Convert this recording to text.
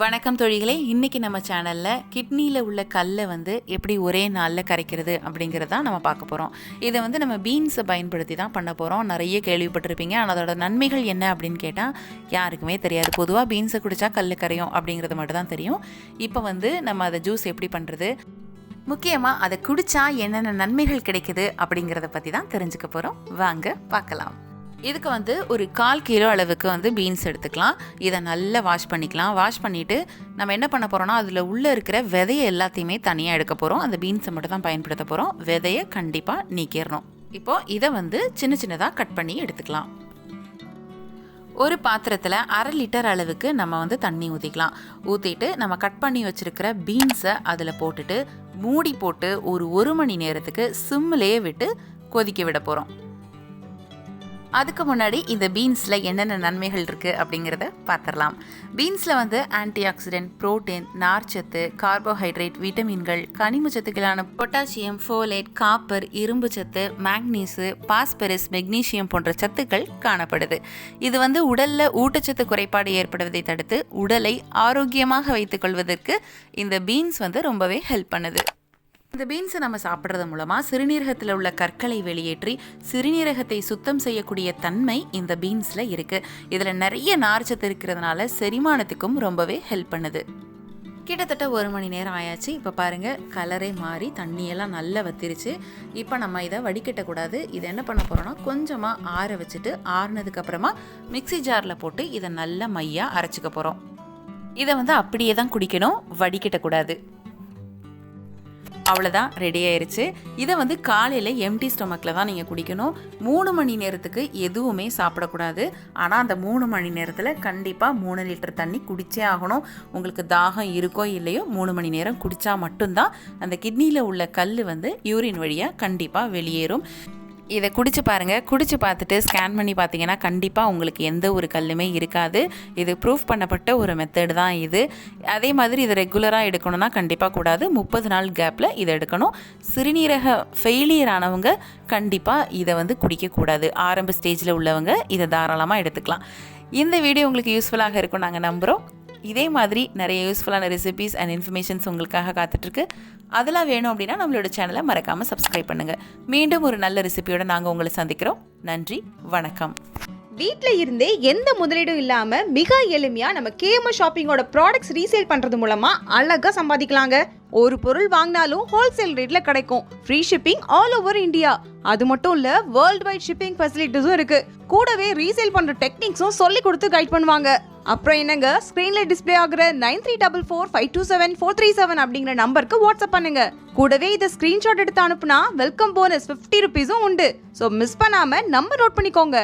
வணக்கம் தொழிகளே இன்னைக்கு நம்ம சேனலில் கிட்னியில் உள்ள கல்லை வந்து எப்படி ஒரே நாளில் கரைக்கிறது அப்படிங்கிறத நம்ம பார்க்க போகிறோம் இதை வந்து நம்ம பீன்ஸை பயன்படுத்தி தான் பண்ண போகிறோம் நிறைய கேள்விப்பட்டிருப்பீங்க. ஆனால் அதோட நன்மைகள் என்ன அப்படின்னு கேட்டால் யாருக்குமே தெரியாது. பொதுவாக பீன்ஸை குடித்தா கல் கரையும் அப்படிங்கிறது மட்டும் தான் தெரியும். இப்போ வந்து நம்ம அதை ஜூஸ் எப்படி பண்ணுறது முக்கியமாக அதை குடித்தா என்னென்ன நன்மைகள் கிடைக்குது அப்படிங்கிறத பற்றி தான் தெரிஞ்சுக்க போகிறோம் வாங்க பார்க்கலாம். இதுக்கு வந்து ஒரு கால் கிலோ அளவுக்கு வந்து பீன்ஸ் எடுத்துக்கலாம். இதை நல்லா வாஷ் பண்ணிக்கலாம். வாஷ் பண்ணிவிட்டு நம்ம என்ன பண்ண போகிறோம்னா அதில் உள்ளே இருக்கிற விதையை எல்லாத்தையுமே தனியாக எடுக்க போகிறோம் அந்த பீன்ஸை மட்டும் தான் பயன்படுத்த போகிறோம் விதையை கண்டிப்பாக நீக்கிடணும். இப்போது இதை வந்து சின்ன சின்னதாக கட் பண்ணி எடுத்துக்கலாம். ஒரு பாத்திரத்தில் அரை லிட்டர் அளவுக்கு நம்ம வந்து தண்ணி ஊற்றிக்கலாம் ஊற்றிட்டு நம்ம கட் பண்ணி வச்சுருக்கிற பீன்ஸை அதில் போட்டுட்டு மூடி போட்டு ஒரு ஒரு மணி நேரத்துக்கு சிம்மிலேயே விட்டு கொதிக்க விட போகிறோம் அதுக்கு முன்னாடி இந்த பீன்ஸில் என்னென்ன நன்மைகள் இருக்குது அப்படிங்கிறத பார்த்துடலாம். பீன்ஸில் வந்து ஆன்டி ஆக்சிடென்ட் புரோட்டீன் நார்ச்சத்து கார்போஹைட்ரேட் விட்டமின்கள் கனிம சத்துக்களான பொட்டாசியம் ஃபோலேட் காப்பர் இரும்பு சத்து மேக்னீஸு பாஸ்பரஸ் மெக்னீசியம் போன்ற சத்துக்கள் காணப்படுது. இது வந்து உடலில் ஊட்டச்சத்து குறைபாடு ஏற்படுவதை தடுத்து உடலை ஆரோக்கியமாக வைத்துக்கொள்வதற்கு இந்த பீன்ஸ் வந்து ரொம்பவே ஹெல்ப் பண்ணுது. இந்த பீன்ஸை நம்ம சாப்பிட்றது மூலமாக சிறுநீரகத்தில் உள்ள கற்களை வெளியேற்றி சிறுநீரகத்தை சுத்தம் செய்யக்கூடிய தன்மை இந்த பீன்ஸில் இருக்குது இதில் நிறைய நார்ச்சத்து இருக்கிறதுனால செரிமானத்துக்கும் ரொம்பவே ஹெல்ப் பண்ணுது. கிட்டத்தட்ட ஒரு மணி நேரம் ஆயாச்சு. இப்போ பாருங்கள் கலரே மாறி தண்ணியெல்லாம் நல்லா வத்திருச்சு. இப்போ நம்ம இதை வடிகட்டக்கூடாது இதை என்ன பண்ண போகிறோம்னா கொஞ்சமாக ஆற வச்சுட்டு ஆறுனதுக்கப்புறமா மிக்ஸி ஜாரில் போட்டு இதை நல்லா மையாக அரைச்சிக்க போகிறோம் இதை வந்து அப்படியே தான் குடிக்கணும். வடிகட்டக்கூடாது. அவ்வளோதான் ரெடி ஆயிடுச்சு இதை வந்து காலையில் எம்டி ஸ்டொமக்கில் தான் நீங்கள் குடிக்கணும். மூணு மணி நேரத்துக்கு எதுவுமே சாப்பிடக்கூடாது. ஆனால் அந்த மூணு மணி நேரத்தில் கண்டிப்பாக மூணு லிட்டர் தண்ணி குடிச்சே ஆகணும். உங்களுக்கு தாகம் இருக்கோ இல்லையோ மூணு மணி நேரம் குடித்தா மட்டும்தான் அந்த கிட்னியில் உள்ள கல் வந்து யூரின் வழியாக கண்டிப்பாக வெளியேறும். இதை குடிச்சு பாருங்கள் குடிச்சு பார்த்துட்டு ஸ்கேன் பண்ணி பார்த்தீங்கன்னா கண்டிப்பாக உங்களுக்கு எந்த ஒரு கல்லுமே இருக்காது. இது ப்ரூஃப் பண்ணப்பட்ட ஒரு மெத்தடு தான் இது. அதே மாதிரி இது ரெகுலராக எடுக்கணும்னா கண்டிப்பாக கூடாது. முப்பது நாள் கேப்பில் இதை எடுக்கணும். சிறுநீரக ஃபெயிலியர் ஆனவங்க கண்டிப்பாக இதை வந்து குடிக்கக்கூடாது ஆரம்ப ஸ்டேஜில் உள்ளவங்க இதை தாராளமாக எடுத்துக்கலாம். இந்த வீடியோ உங்களுக்கு யூஸ்ஃபுல்லாக இருக்கும். நாங்கள் நம்புகிறோம் இதே மாதிரி நிறைய யூஸ்ஃபுல்லான ரெசிபிஸ் அண்ட் இன்ஃபர்மேஷன்ஸ் உங்களுக்காக காத்துட்ருக்கு. அதெல்லாம் வேணும் அப்படின்னா நம்மளோட சேனலை மறக்காமல் சப்ஸ்கிரைப் பண்ணுங்கள் மீண்டும் ஒரு நல்ல ரெசிபியோட நாங்கள் உங்களை சந்திக்கிறோம். நன்றி வணக்கம். வீட்டில் இருந்தே எந்த முதலீடும் இல்லாமல் மிக எளிமையாக நம்ம கேம ஷாப்பிங்கோட ப்ராடக்ட்ஸ் ரீசேல் பண்ணுறது மூலமாக அழகாக சம்பாதிக்கலாங்க. ஒரு பொருள் வாங்கினாலும் ஹோல்சேல் ரேட்டில் கிடைக்கும். Free shipping all over India அது மட்டும் இல்லை வேர்ல்ட் வைட் ஷிப்பிங் ஃபெசிலிட்டிஸும் இருக்குது கூடவே ரீசேல் பண்ணுற டெக்னிக்ஸும் சொல்லி கொடுத்து கைட் பண்ணுவாங்க. அப்புறம் என்னங்க? ஸ்க்ரீனில் டிஸ்ப்ளே ஆகுற nine three double four five two seven four three seven அப்படிங்கிற நம்பருக்கு வாட்ஸ்அப் பண்ணுங்க. கூடவே இதை ஸ்கிரீன்ஷாட் எடுத்து அனுப்புனா வெல்கம் போனஸ் ஃபிஃப்டி ருபீஸும் உண்டு. ஸோ மிஸ் பண்ணாம நம்பர் நோட் பண்ணிக்கோங்க.